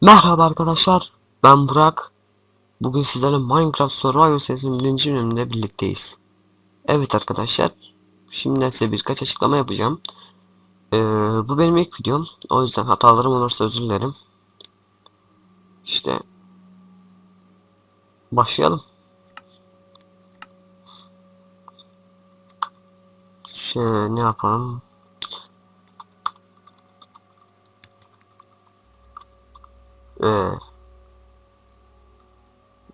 Merhaba arkadaşlar, ben Burak. Bugün sizlerle Minecraft Survival serisinin birinci bölümünde birlikteyiz. Evet arkadaşlar, şimdiden size birkaç açıklama yapacağım. Ee, bu benim ilk videom, o yüzden hatalarım olursa özür dilerim. İşte, başlayalım. Şey, ne yapalım? Ee,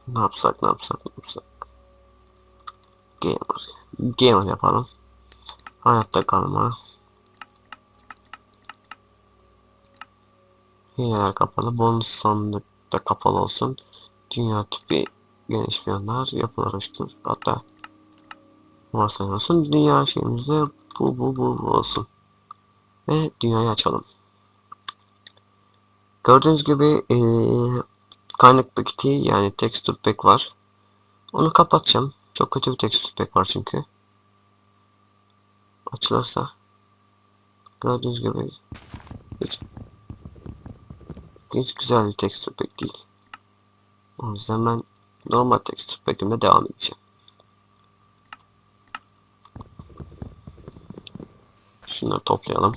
ne yapsak ne yapsak ne yapsak. Gamer. Gamer yapalım. Hayatta kalma. Hileler kapalı. Bonus sandık da kapalı olsun. Dünya tipi geniş planlar yapılar oluştur. Hatta varsayım olsun. Dünya şeyimizde bu bu bu, bu olsun. Ve dünyayı açalım. Gördüğünüz gibi eee kaynak paketi yani texture pack var. Onu kapatacağım. Çok kötü bir texture pack var çünkü. Açılırsa. Gördüğünüz gibi hiç, hiç güzel bir texture pack değil. O yüzden ben normal texture pack'imle devam edeceğim. Şunları toplayalım.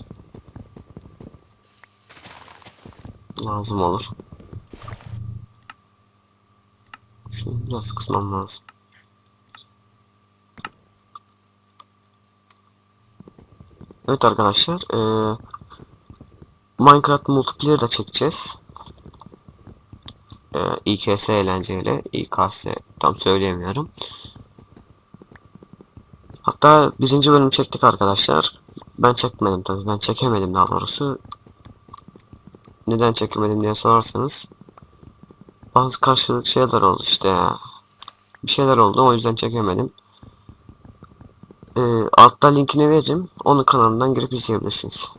Lazım olur. Şunu biraz kısmam lazım. Evet arkadaşlar, eee Minecraft multiplayer da çekeceğiz. Eee İKS eğlenceyle, İKS tam söyleyemiyorum. Hatta birinci bölüm çektik arkadaşlar. Ben çekmedim tabii, ben çekemedim daha doğrusu. Neden çekemedim diye sorarsanız bazı karşılık şeyler oldu işte ya. Bir şeyler oldu o yüzden çekemedim. Ee, altta linkini vereceğim. Onun kanalından girip izleyebilirsiniz.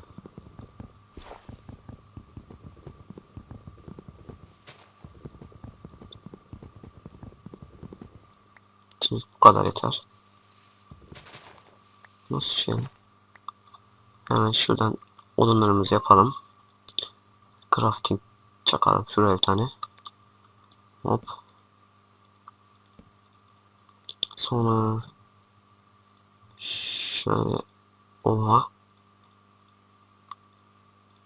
Şimdi bu kadar yeter. Nasıl şey? Hemen şuradan odunlarımızı yapalım. Crafting çakalım. Şuraya bir tane. Hop. Sonra şöyle oha.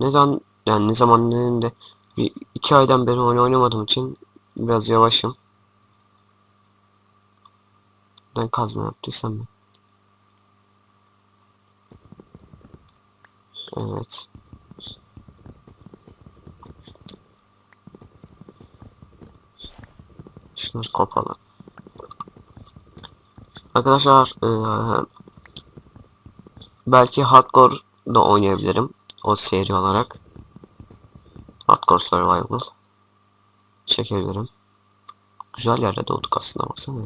Ne zaman yani ne zaman dediğimde bir iki aydan beri oyun oynamadığım için biraz yavaşım. Ben kazma yaptıysam ben. Evet. Şunları kopalım. Arkadaşlar eee, belki hardcore da oynayabilirim o seri olarak. Hardcore survival çekebilirim. Güzel yerde doğduk aslında baksana.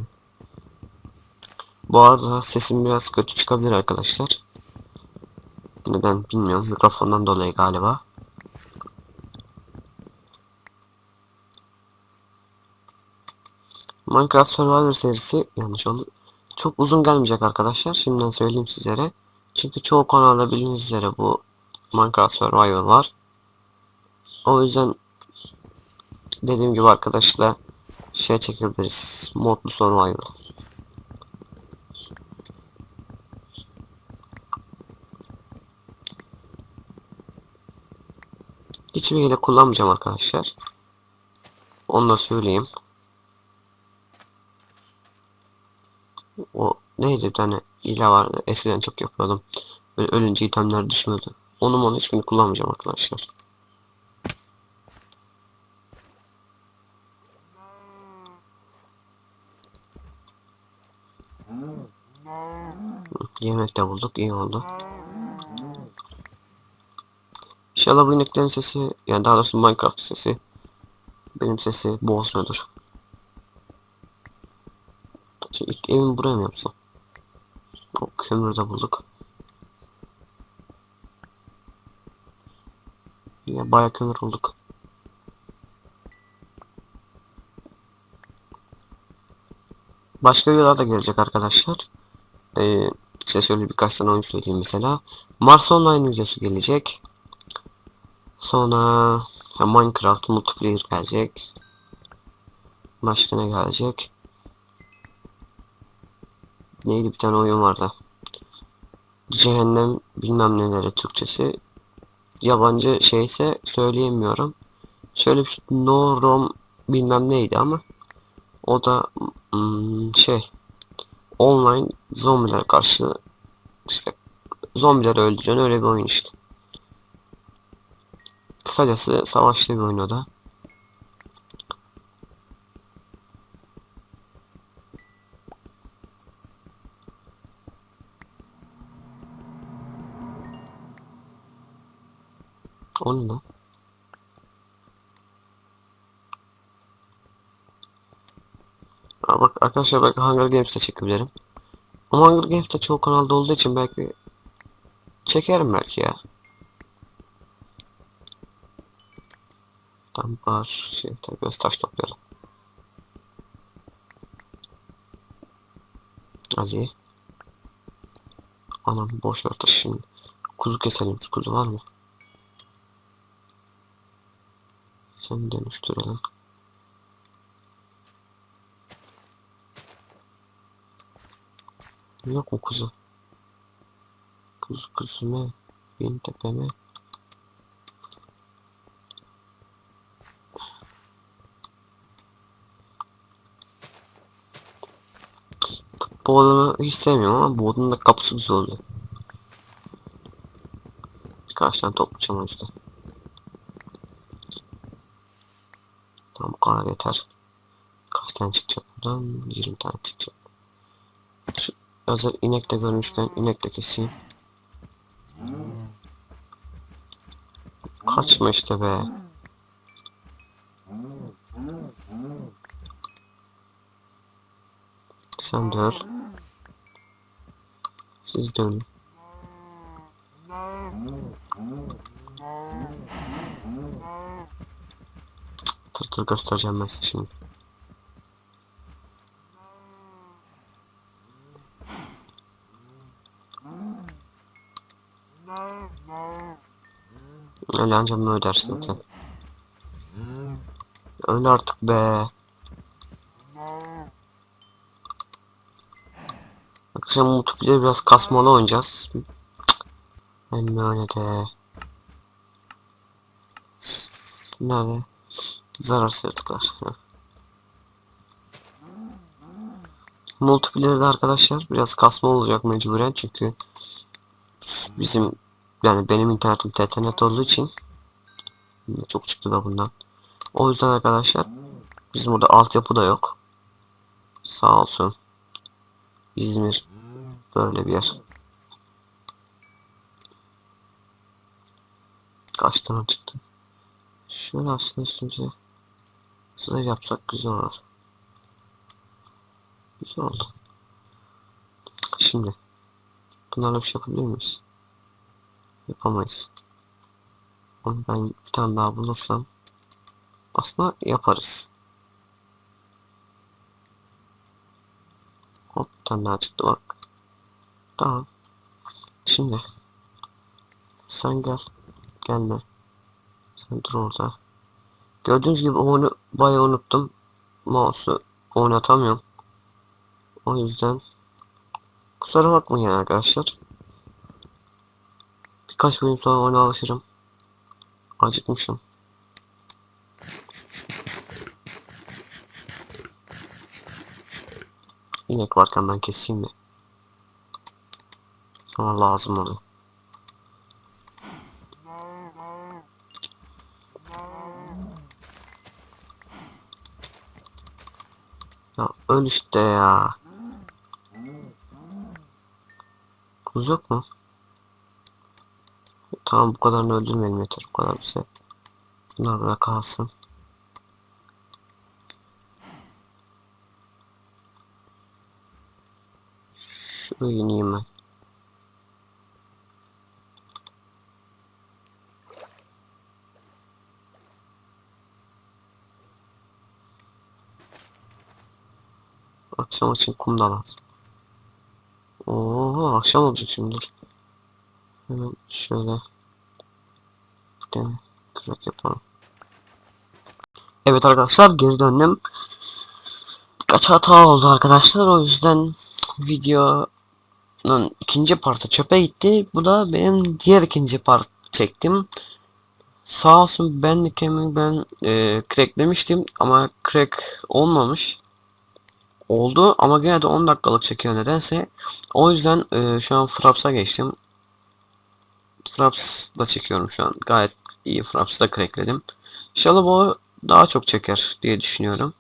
Bu arada sesim biraz kötü çıkabilir arkadaşlar. Neden bilmiyorum. Mikrofondan dolayı galiba. Minecraft Survivor serisi yanlış oldu. Çok uzun gelmeyecek arkadaşlar. Şimdiden söyleyeyim sizlere. Çünkü çoğu kanalda bildiğiniz üzere bu Minecraft Survivor var. O yüzden dediğim gibi arkadaşlar şey çekebiliriz. Modlu Survivor. Hiçbir hile kullanmayacağım arkadaşlar. Onu da söyleyeyim. O neydi bir tane hile vardı. Eskiden çok yapıyordum. Böyle ölünce itemler düşmüyordu. Onu onu hiçbirini kullanmayacağım arkadaşlar. Yemek de bulduk. iyi oldu. İnşallah bu ineklerin sesi yani daha doğrusu Minecraft sesi benim sesi bozmuyordur. Şimdi ilk evimi buraya mı yapsam? O kömürü de bulduk. Ya bayağı kömür bulduk. Başka videolar da gelecek arkadaşlar. Ee, size şöyle birkaç tane oyun söyleyeyim mesela. Mars Online videosu gelecek. Sonra Minecraft multiplayer gelecek. Başka ne gelecek? Neydi bir tane oyun vardı. Cehennem bilmem neleri Türkçesi. Yabancı şeyse söyleyemiyorum. Şöyle bir şey, No Rom bilmem neydi ama o da hmm, şey online zombiler karşı işte zombileri öldüren öyle bir oyun işte. Kısacası savaşlı bir oyun o da. Onu da. Aa, bak arkadaşlar belki Hunger Games'te çekebilirim. Ama Hunger Games'te çoğu kanalda olduğu için belki çekerim belki ya. Tam var şey tabii biraz taş toplayalım. Ali. Anam boş ver taş şimdi. Kuzu keselim. Kuzu var mı? Sen dönüştürelim. Yok mu kuzu? Kuzu kuzu ne? Bin tepe mi? Bu odanı hiç sevmiyorum ama bu odanın da kapısı güzel oluyor. Birkaç tane toplayacağım o yüzden. Tamam yeter. Kaç tane çıkacak buradan? 20 tane çıkacak. Şu hazır inek de görmüşken inek de keseyim. Kaçma işte be. Sen de. Siz de Tır tır göstereceğim ben size şimdi. Öyle ancak mı ödersin zaten. Öyle artık be. Akşam multiplayer biraz kasmalı oynayacağız. Ben öyle de. Nerede? Zarar yaratıklar. Multiplayer'de arkadaşlar biraz kasma olacak mecburen çünkü bizim yani benim internetim TTNet olduğu için çok çıktı da bundan. O yüzden arkadaşlar bizim burada altyapı da yok. Sağ olsun. İzmir böyle bir yer. Kaç tane çıktı? Şöyle aslında üstümüze size yapsak güzel olur. Güzel oldu. Şimdi bunlarla bir şey yapabilir miyiz? Yapamayız. Onu ben bir tane daha bulursam aslında yaparız. Hop bir tane daha çıktı bak. Tamam. Şimdi sen gel. Gelme. Sen dur orada. Gördüğünüz gibi onu bayağı unuttum. Mouse'u oynatamıyorum. O yüzden kusura bakmayın arkadaşlar. Birkaç bölüm sonra ona alışırım. Acıkmışım. İnek varken ben keseyim mi? Sonra lazım oluyor. Ya öl işte ya. Kuz yok mu? Tamam bu kadarını öldürmeyelim yeter. Bu kadar bize. Bunlar da kalsın. Şurayı ineyim ben. Akşam için kum da lazım. Oo akşam olacak şimdi dur. Hemen şöyle bir tane kürek yapalım. Evet arkadaşlar geri döndüm. Birkaç hata oldu arkadaşlar o yüzden videonun ikinci partı çöpe gitti. Bu da benim diğer ikinci part çektim. Sağ olsun ben kemiği ben e, cracklemiştim ama crack olmamış. Oldu ama gene de 10 dakikalık çekiyor nedense. O yüzden e, şu an Fraps'a geçtim. Fraps'la çekiyorum şu an. Gayet iyi Fraps'ta crackledim. İnşallah bu daha çok çeker diye düşünüyorum.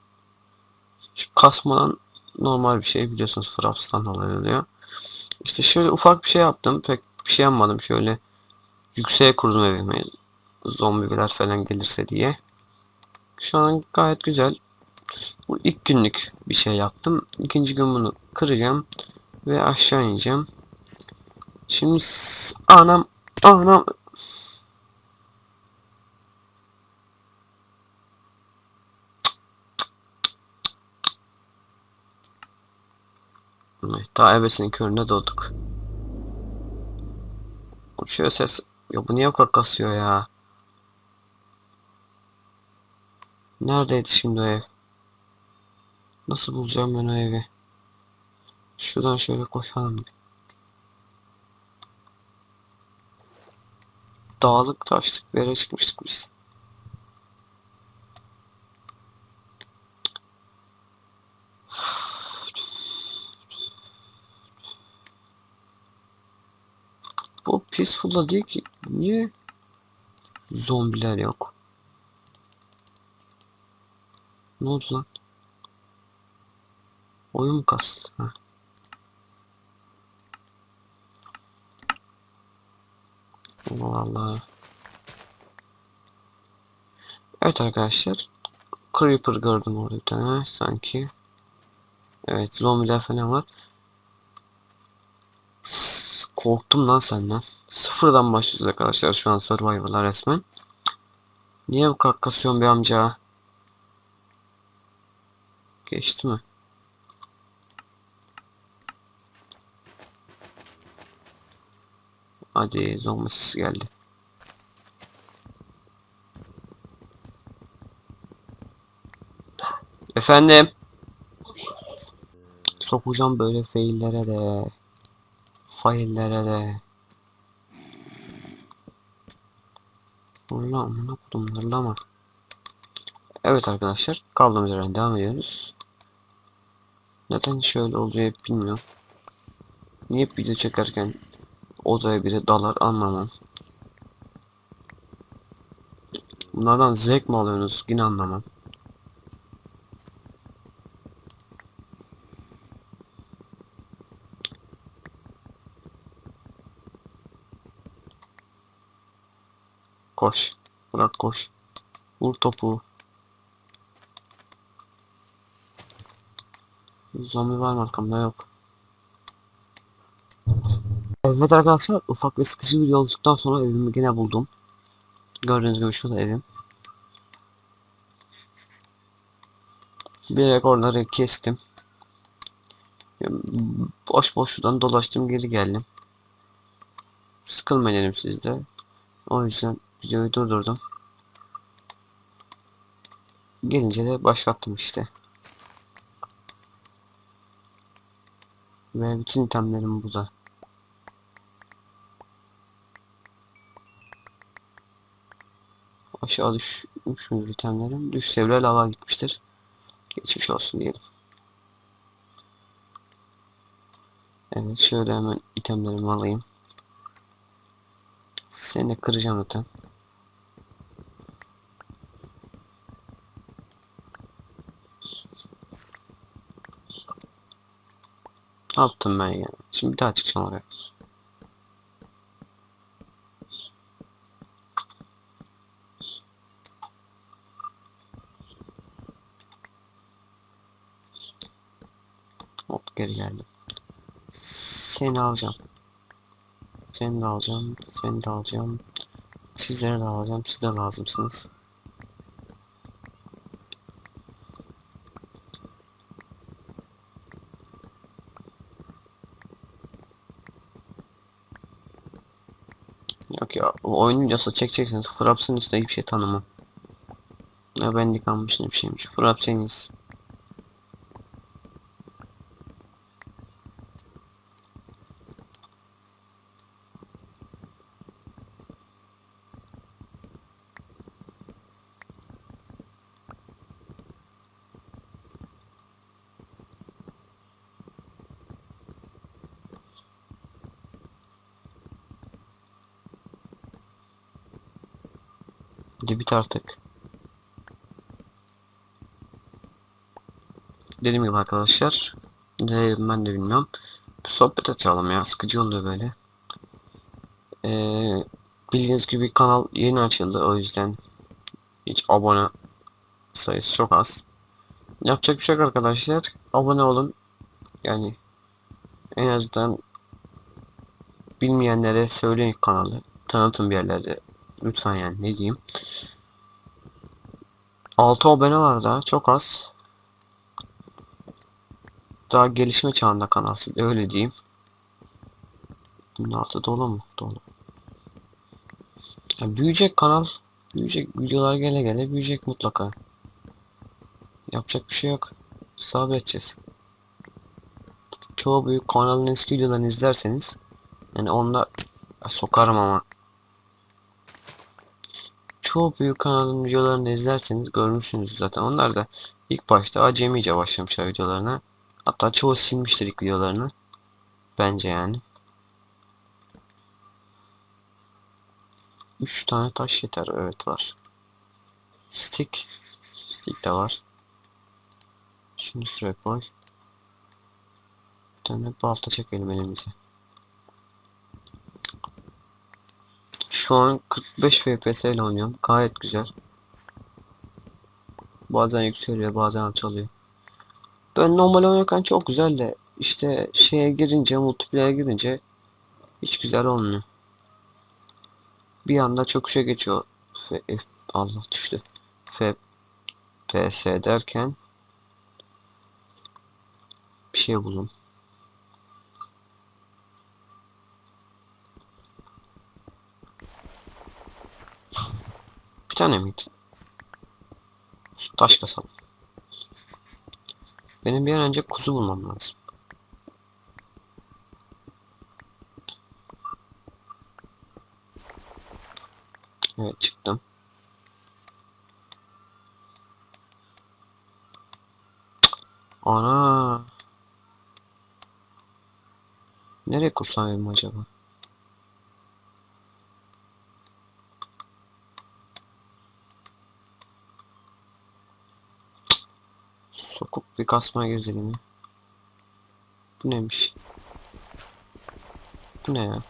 Şu kasmadan normal bir şey biliyorsunuz Fraps'tan dolayı oluyor. İşte şöyle ufak bir şey yaptım. Pek bir şey yapmadım. Şöyle yükseğe kurdum evimi. Zombiler falan gelirse diye. Şu an gayet güzel. Bu ilk günlük bir şey yaptım. İkinci gün bunu kıracağım. Ve aşağı ineceğim. Şimdi anam anam Daha ebesinin köründe doğduk. Şöyle ses... Ya bu niye bu kasıyor ya? Neredeydi şimdi o ev? Nasıl bulacağım ben o evi? Şuradan şöyle koşalım. Dağlık taşlık bir yere çıkmıştık biz. Bu peaceful'da değil ki. Niye? Zombiler yok. Ne oldu lan? Oyun kastı? Ha. Allah Allah. Evet arkadaşlar. Creeper gördüm orada bir tane sanki. Evet zombiler falan var. Korktum lan senden. Sıfırdan başlıyoruz arkadaşlar şu an survival'a resmen. Niye bu kadar kasıyorsun bir amca? Geçti mi? Hadi zombi sesi geldi. Efendim? Sokacağım böyle faillere de. Faillere de. Valla amına kodum hırlama. Evet arkadaşlar kaldığımız yerden devam ediyoruz. Neden şöyle oluyor hep bilmiyorum. Niye video çekerken odaya biri dalar anlamam. Bunlardan zevk mi alıyorsunuz yine anlamam. Koş. Bırak koş. Vur topu. Zombi var mı arkamda yok. Evet arkadaşlar ufak ve sıkıcı bir yolculuktan sonra evimi gene buldum. Gördüğünüz gibi şurada evim. Bir oraları kestim. Boş boş şuradan dolaştım geri geldim. Sıkılmayın dedim sizde. O yüzden videoyu durdurdum. Gelince de başlattım işte. Ve bütün itemlerim burada. Aşağı düşmüşümdür itemlerim. Düşse bile lava gitmiştir. Geçmiş olsun diyelim. Evet şöyle hemen itemlerimi alayım. Seni de kıracağım zaten. Ne yaptım ben ya? Şimdi bir daha çıkacağım oraya. Hop geri geldim. Seni alacağım. Seni de alacağım. Seni de alacağım. Sizleri de alacağım. Siz de lazımsınız. Yok ya o oyun videosu çekeceksiniz. Fraps'ın üstüne hiçbir şey tanımam. Ya ben de kalmıştım bir şeymiş. Frapseniz. Hadi bit artık. Dediğim gibi arkadaşlar. De, ben de bilmiyorum. Bir sohbet açalım ya. Sıkıcı oluyor böyle. Ee, bildiğiniz gibi kanal yeni açıldı. O yüzden hiç abone sayısı çok az. Yapacak bir şey yok arkadaşlar. Abone olun. Yani en azından bilmeyenlere söyleyin kanalı. Tanıtın bir yerlerde. Lütfen yani ne diyeyim. 6 abone var daha çok az. Daha gelişme çağında kanal size öyle diyeyim. Bunun altı dolu mu? Dolu. Ya büyüyecek kanal. Büyüyecek videolar gele gele büyüyecek mutlaka. Yapacak bir şey yok. Sabredeceğiz. Çoğu büyük kanalın eski videolarını izlerseniz yani onda sokarım ama çoğu büyük kanalın videolarını izlerseniz görmüşsünüz zaten. Onlar da ilk başta acemice başlamışlar videolarına. Hatta çoğu silmiştir ilk videolarını. Bence yani. 3 tane taş yeter. Evet var. Stick. Stick de var. Şimdi şuraya koy. Bir tane balta çekelim elimize. Şu an 45 FPS ile oynuyorum. Gayet güzel. Bazen yükseliyor, bazen alçalıyor. Ben normal oynarken çok güzel de işte şeye girince, multiplayer'e girince hiç güzel olmuyor. Bir anda çok şey geçiyor. F F Allah düştü. FPS derken bir şey bulun. Bir tane miydi? Taş kasalım. Benim bir an önce kuzu bulmam lazım. Evet çıktım. Ana. Nereye kursam acaba? Bir kasma gözlerimi. Bu neymiş? Bu ne ya?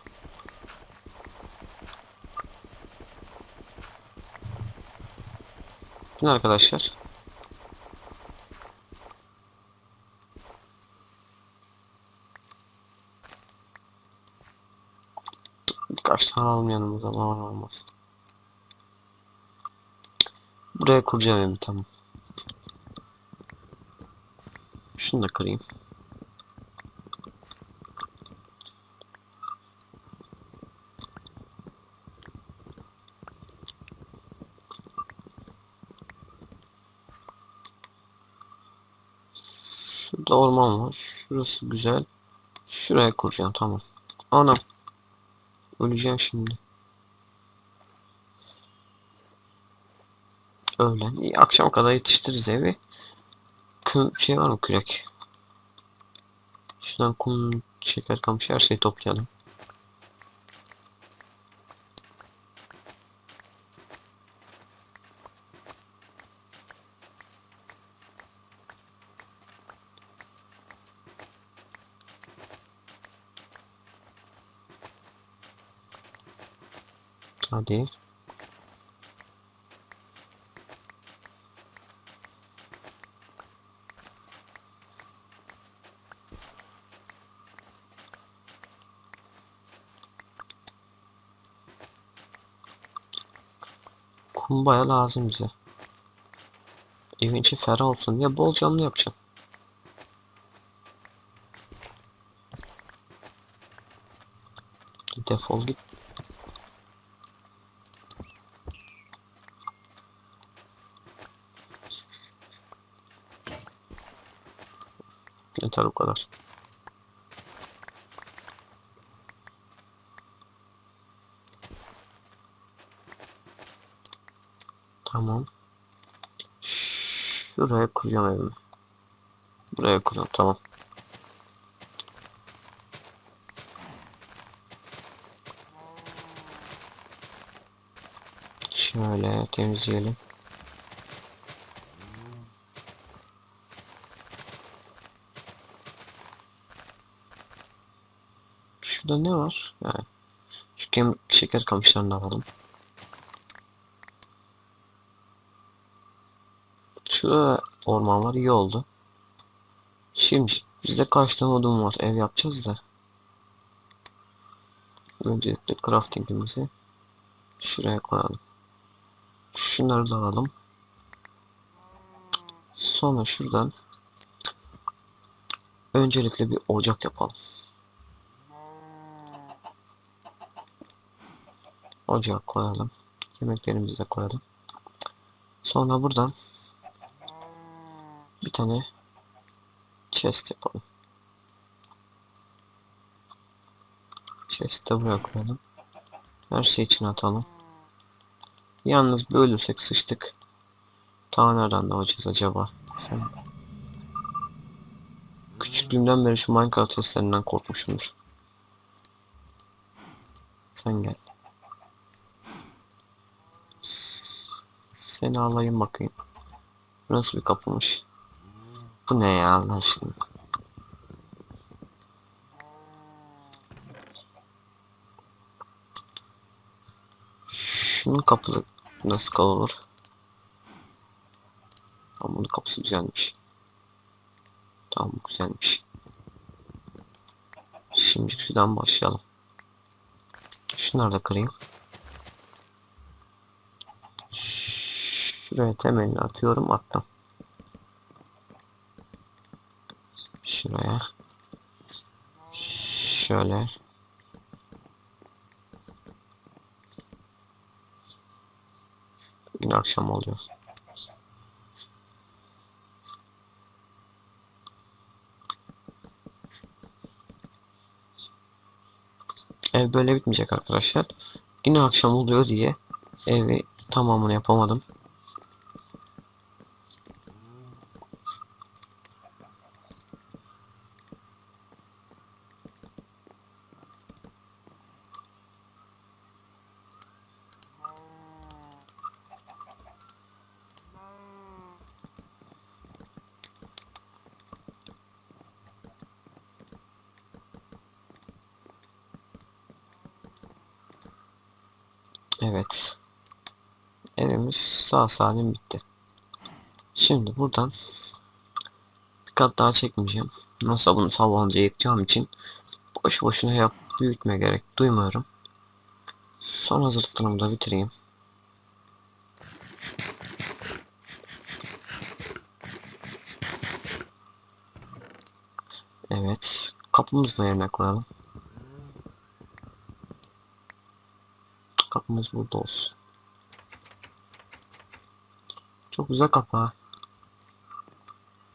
Bu ne arkadaşlar? Birkaç tane alalım yanımıza. Olmaz. Buraya kuracağım tamam. Şunu da kırayım. Şurada orman var. Şurası güzel. Şuraya kuracağım tamam. Anam. Öleceğim şimdi. Öğlen. İyi, akşam kadar yetiştiririz evi. Şey var mı kürek? Şuradan kum, şeker kamışı her şeyi toplayalım. Hadi. Kum baya lazım bize. Evin içi ferah olsun diye bol camlı yapacağım. Defol git. Yeter bu kadar. Tamam. Şuraya kuracağım evimi. Buraya kuracağım tamam. Şöyle temizleyelim. Şurada ne var? Yani şu şeker kamışlarını alalım. Şurada orman var iyi oldu. Şimdi bizde kaç tane odun var ev yapacağız da. Öncelikle craftingimizi şuraya koyalım. Şunları da alalım. Sonra şuradan öncelikle bir ocak yapalım. Ocağa koyalım. Yemeklerimizi de koyalım. Sonra buradan bir tane chest yapalım. Buraya koyalım. Her şey içine atalım. Yalnız bir ölürsek sıçtık. Ta nereden doğacağız acaba? Sen... Küçüklüğümden beri şu Minecraft seslerinden korkmuşumdur. Sen gel. Seni alayım bakayım. Nasıl bir kapımış? Bu ne ya Allah aşkına? Şunun kapısı nasıl olur? Tamam bunun kapısı güzelmiş. Tamam bu güzelmiş. Şimdi şuradan başlayalım. Şunları da kırayım. Şuraya temelini atıyorum attım. Şuraya. Şöyle. Yine akşam oluyor. Ev böyle bitmeyecek arkadaşlar. Yine akşam oluyor diye evi tamamını yapamadım. Evet. Salim bitti. Şimdi buradan bir kat daha çekmeyeceğim. Nasıl bunu sabahınca yıkacağım için boş boşuna yap büyütme gerek duymuyorum. Son hazırlıklarımı da bitireyim. Evet. Kapımızı da yerine koyalım. Kapımız burada olsun. Çok güzel kapağı.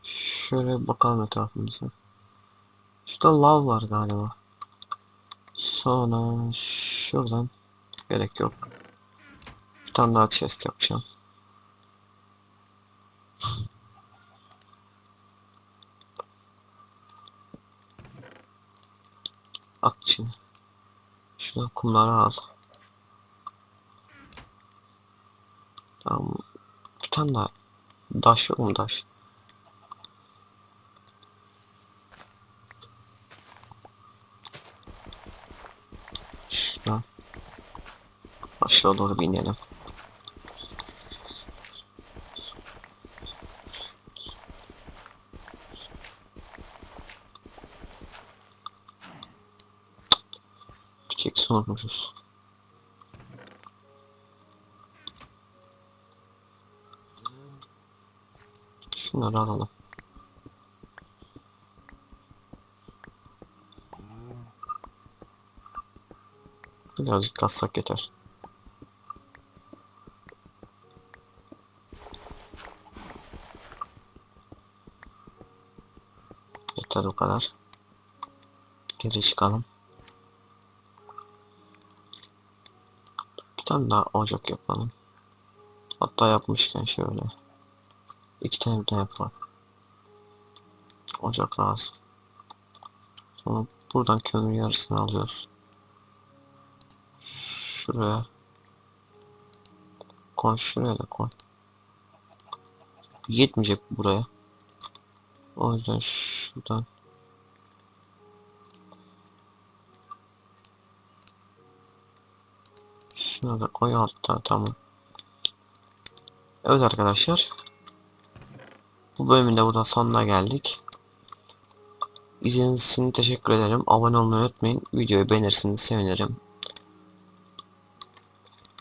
Şöyle bakalım etrafımıza. Şurada lav var galiba. Sonra şuradan gerek yok. Bir tane daha chest yapacağım. At içine. Şurada kumları al. Tamam. Tane daha. Daş yok mu daş? Şuradan. Aşağı doğru bir inelim. Unutmuşuz. Şunları alalım. Birazcık kassak yeter. Yeter o kadar. Geri çıkalım. Bir tane daha ocak yapalım. Hatta yapmışken şöyle. İki tane daha yapalım. Ocak lazım. Sonra buradan kömür yarısını alıyoruz. Şuraya. Koy şuraya da koy. Yetmeyecek buraya. O yüzden şuradan. Şuna da koy altta tamam. Evet arkadaşlar. Bu bölümün de burada sonuna geldik. İzlediğiniz için teşekkür ederim. Abone olmayı unutmayın. Videoyu beğenirseniz sevinirim.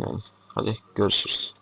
Yani hadi görüşürüz.